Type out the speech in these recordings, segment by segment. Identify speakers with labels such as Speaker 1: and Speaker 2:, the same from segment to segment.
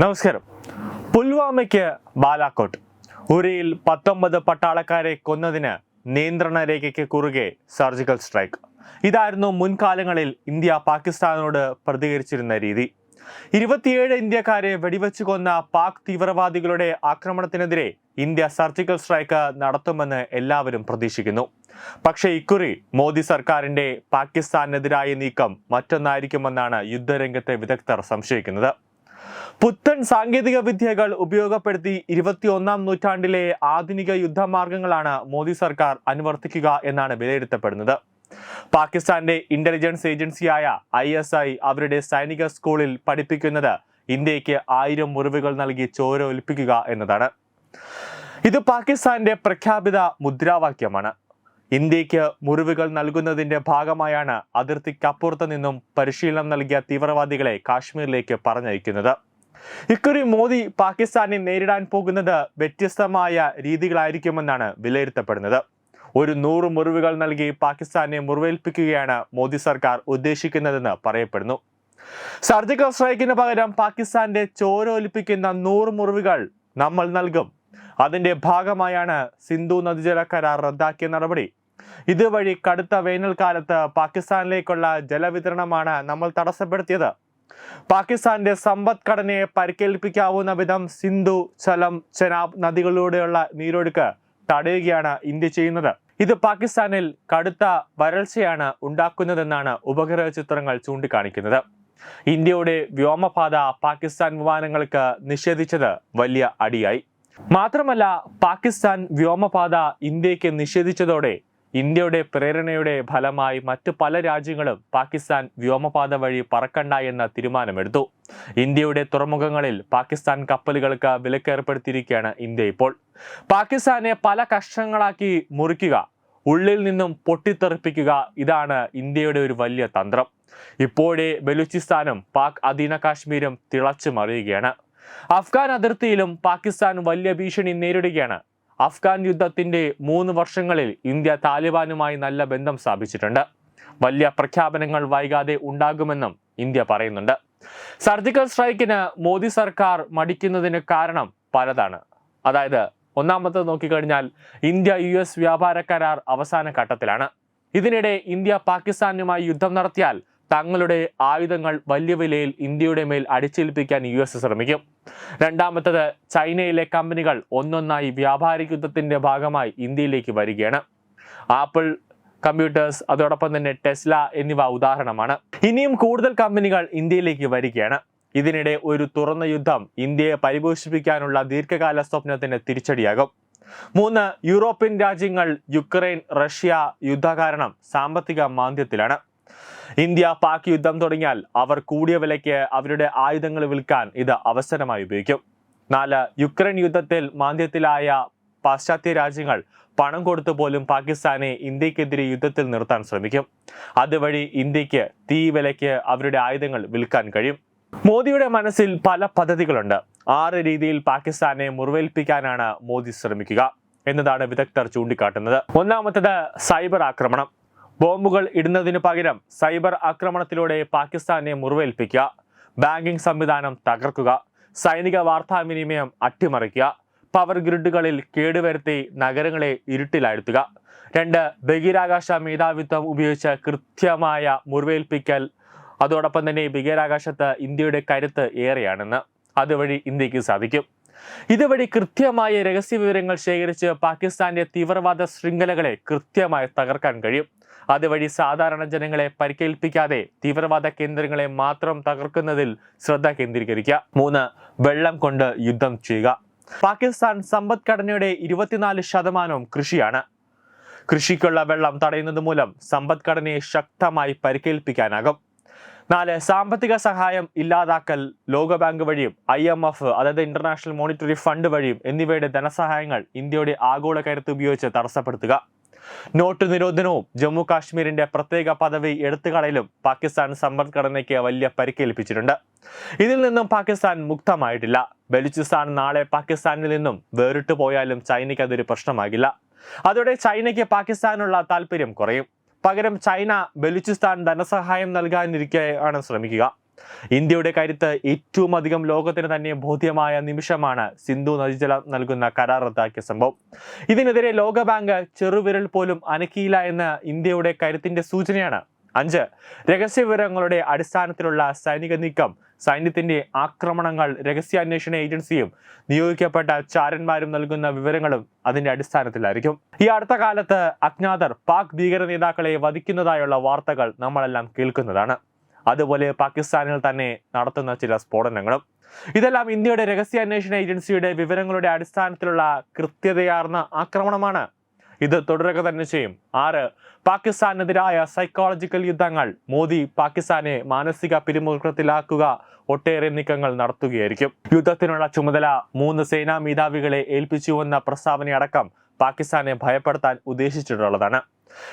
Speaker 1: നമസ്കാരം. പുൽവാമയ്ക്ക് ബാലാക്കോട്ട് ഉരിയിൽ പത്തൊമ്പത് പട്ടാളക്കാരെ കൊന്നതിന് നിയന്ത്രണ രേഖയ്ക്ക് കുറുകെ സർജിക്കൽ സ്ട്രൈക്ക്. ഇതായിരുന്നു മുൻകാലങ്ങളിൽ ഇന്ത്യ പാകിസ്ഥാനോട് പ്രതികരിച്ചിരുന്ന രീതി. ഇരുപത്തിയേഴ് ഇന്ത്യക്കാരെ വെടിവെച്ച് കൊന്ന പാക് തീവ്രവാദികളുടെ ആക്രമണത്തിനെതിരെ ഇന്ത്യ സർജിക്കൽ സ്ട്രൈക്ക് നടത്തുമെന്ന് എല്ലാവരും പ്രതീക്ഷിക്കുന്നു. പക്ഷേ ഇക്കുറി മോദി സർക്കാരിന്റെ പാകിസ്ഥാനെതിരായ നീക്കം മറ്റൊന്നായിരിക്കുമെന്നാണ് യുദ്ധരംഗത്തെ വിദഗ്ധർ സംശയിക്കുന്നത്. പുത്തൻ സാങ്കേതിക വിദ്യകൾ ഉപയോഗപ്പെടുത്തി ഇരുപത്തിയൊന്നാം നൂറ്റാണ്ടിലെ ആധുനിക യുദ്ധമാർഗങ്ങളാണ് മോദി സർക്കാർ അനുവർത്തിക്കുക എന്നാണ് വിലയിരുത്തപ്പെടുന്നത്. പാകിസ്ഥാന്റെ ഇന്റലിജൻസ് ഏജൻസിയായ ഐ എസ് ഐ അവരുടെ സൈനിക സ്കൂളിൽ പഠിപ്പിക്കുന്നത് ഇന്ത്യയ്ക്ക് ആയിരം മുറിവുകൾ നൽകി ചോര ഒലിപ്പിക്കുക എന്നതാണ്. ഇത് പാകിസ്ഥാന്റെ പ്രഖ്യാപിത മുദ്രാവാക്യമാണ്. ഇന്ത്യയ്ക്ക് മുറിവുകൾ നൽകുന്നതിന്റെ ഭാഗമായാണ് അതിർത്തിക്കപ്പുറത്ത് നിന്നും പരിശീലനം നൽകിയ തീവ്രവാദികളെ കാശ്മീരിലേക്ക് പറഞ്ഞയക്കുന്നത്. ഇക്കുറി മോദി പാകിസ്ഥാനെ നേരിടാൻ പോകുന്നത് വ്യത്യസ്തമായ രീതികളായിരിക്കുമെന്നാണ് വിലയിരുത്തപ്പെടുന്നത്. ഒരു നൂറ് മുറിവുകൾ നൽകി പാകിസ്ഥാനെ മുറിവേൽപ്പിക്കുകയാണ് മോദി സർക്കാർ ഉദ്ദേശിക്കുന്നതെന്ന് പറയപ്പെടുന്നു. സർജിക്കൽ സ്ട്രൈക്കിന് പകരം പാകിസ്ഥാന്റെ ചോരോലിപ്പിക്കുന്ന നൂറ് മുറിവുകൾ നമ്മൾ നൽകും അതിന്റെ ഭാഗമായാണ് സിന്ധു നദീജല കരാർ റദ്ദാക്കിയ നടപടി. ഇതുവഴി കടുത്ത വേനൽക്കാലത്ത് പാകിസ്ഥാനിലേക്കുള്ള ജലവിതരണമാണ് നമ്മൾ തടസ്സപ്പെടുത്തിയത്. പാകിസ്ഥാന്റെ സമ്പദ്ഘടനയെ പരിക്കേൽപ്പിക്കാവുന്ന വിധം സിന്ധു ചലം ചെനാബ് നദികളിലൂടെയുള്ള നീരൊഴുക്ക് തടയുകയാണ് ഇന്ത്യ ചെയ്യുന്നത്. ഇത് പാകിസ്ഥാനിൽ കടുത്ത വരൾച്ചയാണ് ഉണ്ടാക്കുന്നതെന്നാണ് ഉപഗ്രഹ ചിത്രങ്ങൾ ചൂണ്ടിക്കാണിക്കുന്നത്. ഇന്ത്യയുടെ വ്യോമപാത പാകിസ്ഥാൻ വിമാനങ്ങൾക്ക് നിഷേധിച്ചത് വലിയ അടിയായി. മാത്രമല്ല പാകിസ്ഥാൻ വ്യോമപാത ഇന്ത്യയ്ക്ക് നിഷേധിച്ചതോടെ ഇന്ത്യയുടെ പ്രേരണയുടെ ഫലമായി മറ്റ് പല രാജ്യങ്ങളും പാകിസ്ഥാൻ വ്യോമപാത വഴി പറക്കണ്ട എന്ന തീരുമാനമെടുത്തു. ഇന്ത്യയുടെ തുറമുഖങ്ങളിൽ പാകിസ്ഥാൻ കപ്പലുകൾക്ക് വിലക്കേർപ്പെടുത്തിയിരിക്കുകയാണ് ഇന്ത്യ ഇപ്പോൾ. പാകിസ്ഥാനെ പല കഷ്ടങ്ങളാക്കി മുറിക്കുക ഉള്ളിൽ നിന്നും പൊട്ടിത്തെറിപ്പിക്കുക ഇതാണ് ഇന്ത്യയുടെ ഒരു വലിയ തന്ത്രം. ഇപ്പോഴേ ബലൂചിസ്ഥാനും പാക് അധീന കാശ്മീരും തിളച്ചു മറിയുകയാണ് അഫ്ഗാൻ അതിർത്തിയിലും പാകിസ്ഥാൻ വലിയ ഭീഷണി നേരിടുകയാണ്. അഫ്ഗാൻ യുദ്ധത്തിന്റെ മൂന്ന് വർഷങ്ങളിൽ ഇന്ത്യ താലിബാനുമായി നല്ല ബന്ധം സ്ഥാപിച്ചിട്ടുണ്ട്. വലിയ പ്രഖ്യാപനങ്ങൾ വൈകാതെ ഉണ്ടാകുമെന്നും ഇന്ത്യ പറയുന്നുണ്ട്. സർജിക്കൽ സ്ട്രൈക്കിന് മോദി സർക്കാർ മടിക്കുന്നതിന് കാരണം പലതാണ്. അതായത് ഒന്നാമത്തത് നോക്കിക്കഴിഞ്ഞാൽ ഇന്ത്യ യു എസ് വ്യാപാര കരാർ അവസാന ഘട്ടത്തിലാണ്. ഇതിനിടെ ഇന്ത്യ പാകിസ്ഥാനുമായി യുദ്ധം നടത്തിയാൽ തങ്ങളുടെ ആയുധങ്ങൾ വലിയ വിലയിൽ ഇന്ത്യയുടെ മേൽ അടിച്ചേൽപ്പിക്കാൻ യു എസ് ശ്രമിക്കും. രണ്ടാമത്തത് ചൈനയിലെ കമ്പനികൾ ഒന്നൊന്നായി വ്യാപാരിക യുദ്ധത്തിന്റെ ഭാഗമായി ഇന്ത്യയിലേക്ക് വരികയാണ്. ആപ്പിൾ കമ്പ്യൂട്ടേഴ്സ് അതോടൊപ്പം തന്നെ ടെസ്ല എന്നിവ ഉദാഹരണമാണ്. ഇനിയും കൂടുതൽ കമ്പനികൾ ഇന്ത്യയിലേക്ക് വരികയാണ്. ഇതിനിടെ ഒരു തുറന്ന യുദ്ധം ഇന്ത്യയെ പരിപോഷിപ്പിക്കാനുള്ള ദീർഘകാല സ്വപ്നത്തിന് തിരിച്ചടിയാകും. മൂന്ന് യൂറോപ്യൻ രാജ്യങ്ങൾ യുക്രൈൻ റഷ്യ യുദ്ധ കാരണം സാമ്പത്തിക മാന്ദ്യത്തിലാണ്. ഇന്ത്യ പാക് യുദ്ധം തുടങ്ങിയാൽ അവർ കൂടിയ വിലയ്ക്ക് അവരുടെ ആയുധങ്ങൾ വിൽക്കാൻ ഇത് അവസരമായി ഉപയോഗിക്കും. നാല് യുക്രൈൻ യുദ്ധത്തിൽ മാന്ദ്യത്തിലായ പാശ്ചാത്യ രാജ്യങ്ങൾ പണം കൊടുത്തു പോലും പാകിസ്ഥാനെ ഇന്ത്യക്കെതിരെ യുദ്ധത്തിൽ നിർത്താൻ ശ്രമിക്കും. അതുവഴി ഇന്ത്യയ്ക്ക് തീ വിലയ്ക്ക് അവരുടെ ആയുധങ്ങൾ വിൽക്കാൻ കഴിയും. മോദിയുടെ മനസ്സിൽ പല പദ്ധതികളുണ്ട്. ആറ് രീതിയിൽ പാകിസ്ഥാനെ മുറിവേൽപ്പിക്കാനാണ് മോദി ശ്രമിക്കുക എന്നതാണ് വിദഗ്ധർ ചൂണ്ടിക്കാട്ടുന്നത്. ഒന്നാമത്തത് സൈബർ ആക്രമണം. ബോംബുകൾ ഇടുന്നതിനു പകരം സൈബർ ആക്രമണത്തിലൂടെ പാകിസ്ഥാനെ മുറിവേൽപ്പിക്കുക. ബാങ്കിംഗ് സംവിധാനം തകർക്കുക. സൈനിക വാർത്താവിനിമയം അട്ടിമറിക്കുക. പവർ ഗ്രിഡുകളിൽ കേടുവരുത്തി നഗരങ്ങളെ ഇരുട്ടിലാഴ്ത്തുക. രണ്ട് ബഹിരാകാശ മേധാവിത്വം ഉപയോഗിച്ച് കൃത്യമായ മുറിവേൽപ്പിക്കൽ. അതോടൊപ്പം തന്നെ ബഹിരാകാശത്ത് ഇന്ത്യയുടെ കരുത്ത് ഏറെയാണെന്ന് അതുവഴി ഇന്ത്യയ്ക്ക് സാധിക്കും. ഇതുവഴി കൃത്യമായ രഹസ്യ വിവരങ്ങൾ ശേഖരിച്ച് പാകിസ്ഥാന്റെ തീവ്രവാദ ശൃംഖലകളെ കൃത്യമായി തകർക്കാൻ കഴിയും. അതുവഴി സാധാരണ ജനങ്ങളെ പരിക്കേൽപ്പിക്കാതെ തീവ്രവാദ കേന്ദ്രങ്ങളെ മാത്രം തകർക്കുന്നതിൽ ശ്രദ്ധ കേന്ദ്രീകരിക്കുക. മൂന്ന് വെള്ളം കൊണ്ട് യുദ്ധം ചെയ്യുക. പാകിസ്ഥാൻ സമ്പദ്ഘടനയുടെ ഇരുപത്തിനാല് ശതമാനവും കൃഷിയാണ്. കൃഷിക്കുള്ള വെള്ളം തടയുന്നത് മൂലം സമ്പദ്ഘടനയെ ശക്തമായി പരിക്കേൽപ്പിക്കാനാകും. നാല് സാമ്പത്തിക സഹായം ഇല്ലാതാക്കൽ ലോകബാങ്ക് വഴിയും ഐ എം എഫ് അതായത് ഇന്റർനാഷണൽ മോണിറ്ററി ഫണ്ട് വഴിയും എന്നിവയുടെ ധനസഹായങ്ങൾ ഇന്ത്യയുടെ ആഗോള കരുത്ത് ഉപയോഗിച്ച് തടസ്സപ്പെടുത്തുക. നോട്ട് നിരോധനവും ജമ്മു കാശ്മീരിന്റെ പ്രത്യേക പദവി എടുത്തുകളയിലും പാകിസ്ഥാൻ സമ്പദ്ഘടനയ്ക്ക് വലിയ പരിക്കേൽപ്പിച്ചിട്ടുണ്ട്. ഇതിൽ നിന്നും പാകിസ്ഥാൻ മുക്തമായിട്ടില്ല. ബലൂചിസ്ഥാൻ നാളെ പാകിസ്ഥാനിൽ നിന്നും വേറിട്ടു പോയാലും ചൈനയ്ക്ക് അതൊരു പ്രശ്നമാകില്ല. അതോടെ ചൈനയ്ക്ക് പാകിസ്ഥാനുള്ള താല്പര്യം കുറയും. പകരം ചൈന ബലൂചിസ്ഥാൻ ധനസഹായം നൽകാനിരിക്കെയാണ് ശ്രമിക്കുക. ഇന്ത്യയുടെ കരുത്ത് ഏറ്റവും അധികം ലോകത്തിന് തന്നെ ബോധ്യമായ നിമിഷമാണ് സിന്ധു നദീജലം നൽകുന്ന കരാർ റദ്ദാക്കിയ സംഭവം. ഇതിനെതിരെ ലോകബാങ്ക് ചെറുവിരൽ പോലും അനക്കിയില്ല എന്ന ഇന്ത്യയുടെ കരുത്തിന്റെ സൂചനയാണ്. അഞ്ച് രഹസ്യവിവരങ്ങളുടെ അടിസ്ഥാനത്തിലുള്ള സൈനിക നീക്കം സൈന്യത്തിന്റെ ആക്രമണങ്ങൾ രഹസ്യാന്വേഷണ ഏജൻസിയും നിയോഗിക്കപ്പെട്ട ചാരന്മാരും നൽകുന്ന വിവരങ്ങളും അതിന്റെ അടിസ്ഥാനത്തിലായിരിക്കും. ഈ അടുത്ത കാലത്ത് അജ്ഞാതർ പാക് ഭീകര നേതാക്കളെ വധിക്കുന്നതായുള്ള വാർത്തകൾ നമ്മളെല്ലാം കേൾക്കുന്നതാണ്. അതുപോലെ പാകിസ്ഥാനിൽ തന്നെ നടത്തുന്ന ചില സ്ഫോടനങ്ങളും. ഇതെല്ലാം ഇന്ത്യയുടെ രഹസ്യാന്വേഷണ ഏജൻസിയുടെ വിവരങ്ങളുടെ അടിസ്ഥാനത്തിലുള്ള കൃത്യതയാർന്ന ആക്രമണമാണ്. ഇത് തുടരുക തന്നെ ചെയ്യും. ആറ് പാകിസ്ഥാനെതിരായ സൈക്കോളജിക്കൽ യുദ്ധങ്ങൾ. മോദി പാകിസ്ഥാനെ മാനസിക പിരിമുറുക്കത്തിലാക്കുക ഒട്ടേറെ നീക്കങ്ങൾ നടത്തുകയായിരിക്കും. യുദ്ധത്തിനുള്ള ചുമതല മൂന്ന് സേനാ മേധാവികളെ ഏൽപ്പിച്ചുവെന്ന പ്രസ്താവനയടക്കം പാകിസ്ഥാനെ ഭയപ്പെടുത്താൻ ഉദ്ദേശിച്ചിട്ടുള്ളതാണ്.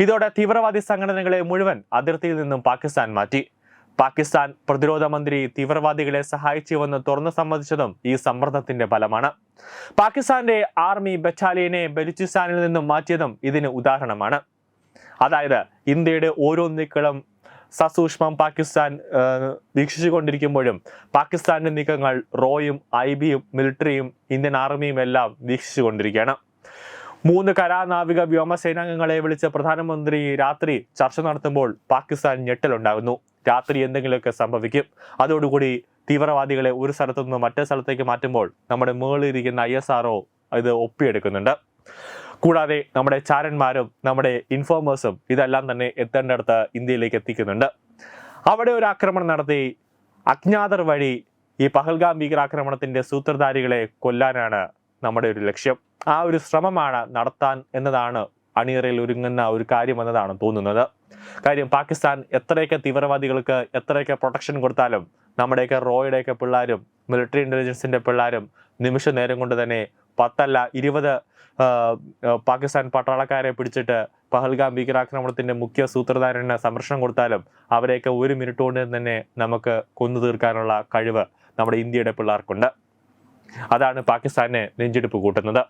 Speaker 1: ഇതോടെ തീവ്രവാദി സംഘടനകളെ മുഴുവൻ അതിർത്തിയിൽ നിന്നും പാകിസ്ഥാൻ മാറ്റി. പാകിസ്ഥാൻ പ്രതിരോധ മന്ത്രി തീവ്രവാദികളെ സഹായിച്ചുവെന്ന് തുറന്നു സമ്മതിച്ചതും ഈ സമ്മർദ്ദത്തിന്റെ ഫലമാണ്. പാകിസ്ഥാന്റെ ആർമി ബറ്റാലിയനെ ബലൂചിസ്ഥാനിൽ നിന്നും മാറ്റിയതും ഇതിന് ഉദാഹരണമാണ്. അതായത് ഇന്ത്യയുടെ ഓരോ നീക്കളും സസൂക്ഷ്മം പാകിസ്ഥാൻ വീക്ഷിച്ചുകൊണ്ടിരിക്കുമ്പോഴും പാകിസ്ഥാന്റെ നീക്കങ്ങൾ റോയും ഐ ബിയും മിലിറ്ററിയും ഇന്ത്യൻ ആർമിയും എല്ലാം വീക്ഷിച്ചുകൊണ്ടിരിക്കുകയാണ്. മൂന്ന് കരാനാവിക വ്യോമസേനാംഗങ്ങളെ വിളിച്ച പ്രധാനമന്ത്രി രാത്രി ചർച്ച നടത്തുമ്പോൾ പാകിസ്ഥാൻ ഞെട്ടലുണ്ടാകുന്നു. രാത്രി എന്തെങ്കിലുമൊക്കെ സംഭവിക്കും. അതോടുകൂടി തീവ്രവാദികളെ ഒരു സ്ഥലത്തു നിന്ന് മറ്റേ സ്ഥലത്തേക്ക് മാറ്റുമ്പോൾ നമ്മുടെ മുകളിലിരിക്കുന്ന ഐ എസ് ആർഒ ഇത് ഒപ്പിയെടുക്കുന്നുണ്ട്. കൂടാതെ നമ്മുടെ ചാരന്മാരും നമ്മുടെ ഇൻഫോമേഴ്സും ഇതെല്ലാം തന്നെ എത്തേണ്ടടുത്ത് ഇന്ത്യയിലേക്ക് എത്തിക്കുന്നുണ്ട്. അവിടെ ഒരു ആക്രമണം നടത്തി അജ്ഞാതർ വഴി ഈ പഹൽഗാം ഭീകരാക്രമണത്തിന്റെ സൂത്രധാരികളെ കൊല്ലാനാണ് നമ്മുടെ ഒരു ലക്ഷ്യം. ആ ഒരു ശ്രമമാണ് നടത്താൻ എന്നതാണ് അണിയറയിൽ ഒരുങ്ങുന്ന ഒരു കാര്യം എന്നതാണ് തോന്നുന്നത്. കാര്യം പാകിസ്ഥാൻ എത്രയൊക്കെ തീവ്രവാദികൾക്ക് എത്രയൊക്കെ പ്രൊട്ടക്ഷൻ കൊടുത്താലും നമ്മുടെയൊക്കെ റോയുടെയൊക്കെ പിള്ളേരും മിലിറ്ററി ഇന്റലിജൻസിന്റെ പിള്ളേരും നിമിഷ നേരം കൊണ്ട് തന്നെ പത്തല്ല ഇരുപത് പാകിസ്ഥാൻ പട്ടാളക്കാരെ പിടിച്ചിട്ട് പഹൽഗാം ഭീകരാക്രമണത്തിന്റെ മുഖ്യ സൂത്രധാരന് സംരക്ഷണം കൊടുത്താലും അവരെയൊക്കെ ഒരു മിനിറ്റ് കൊണ്ട് തന്നെ നമുക്ക് കൊന്നു തീർക്കാനുള്ള കഴിവ് നമ്മുടെ ഇന്ത്യയുടെ പിള്ളേർക്കുണ്ട്. അതാണ് പാകിസ്ഥാനെ നെഞ്ചെടുപ്പ് കൂട്ടുന്നത്.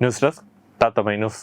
Speaker 1: News desk തത്തമൈ news.